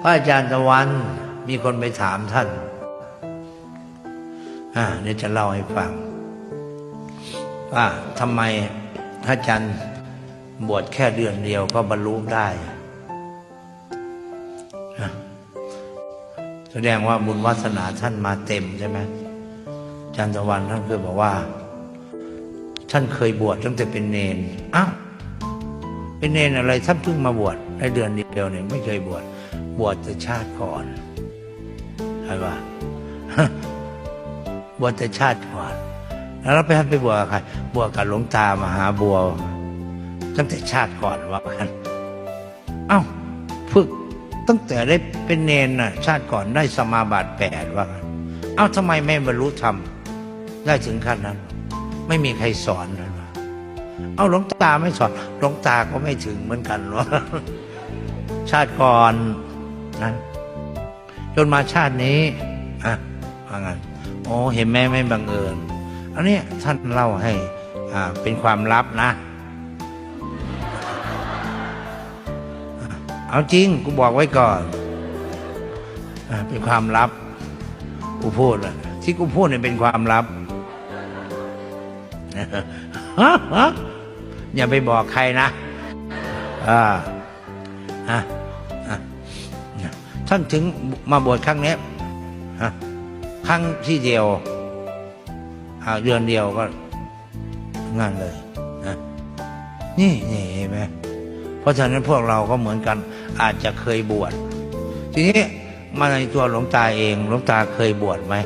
พระอาจารย์ตะวันมีคนไปถามท่าน อ่าเดี๋ยวจะเล่าให้ฟัง ว่าทำไมพระอาจารย์บวชแค่เดือนเดียวก็บรรลุได้แสดงว่าบุญวาสนาท่านมาเต็มใช่ไหมอาจารย์ตะวันท่านเคยบอกว่า ท่านเคยบวชตั้งแต่เป็นเนนอ้าวเป็นเนนอะไรท่านเพิ่งมาบวชในเดือนเดียวเนี่ยไม่เคยบวช บวชแต่ชาติก่อนใช่ปะบวชแต่ชาติก่อน แล้วเราไปไปบวชกับใครบวชกับหลวงตามหาบัว ตั้งแต่ชาติก่อนว่ากันเอ้าฝึกตั้งแต่ได้เป็นเนนน่ะ ชาติก่อนได้สมาบัติแปดว่ากันเอ้าทำไมไม่บรรลุธรรมได้ถึงขั้นนั้น ไม่มีใครสอนเลยว่าเอ้าหลวงตาไม่สอนหลวงตาก็ไม่ถึงเหมือนกันวะชาติก่อน นะจนมาชาตินี้อะว่างั้นโอ้เห็นไหมไม่บังเอิญอันนี้ท่านเล่าให้อ่าเป็นความลับนะ เอาจริงกูบอกไว้ก่อนอ่าเป็นความลับกูพูดอะที่กูพูดเนี่ยเป็นความลับอย่าไปบอกใครนะอ่าอะ ท่านถึงมาบวชครั้งนี้ครั้งที่เดียวเดือนเดียวก็งานเลยนะนี่นี่เห็นไหมเพราะฉะนั้นพวกเราก็เหมือนกัน อาจจะเคยบวชทีนี้มาในตัวหลวงตาเองหลวงตาเคยบวชไหม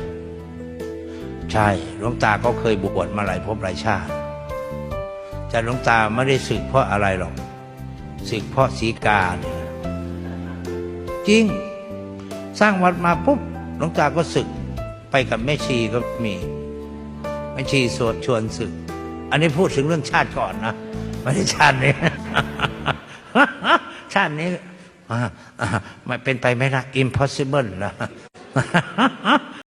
ใช่หลวงตาก็เคยบวชมาหลายภพหลายชาติ แต่หลวงตาไม่ได้สึกเพราะอะไรหรอกสึกเพราะสีกาเนี่ยจริง สร้างวัดมาปุ๊บหลวงตาก็ศึกไปกับแม่ชีก็มีแม่ชีสวดชวนศึก อันนี้พูดถึงเรื่องชาติก่อนนะไม่ได้ชาตินี้ ชาตินี้อ่าอ่ามันเป็นไปไม่ได้ impossible นะ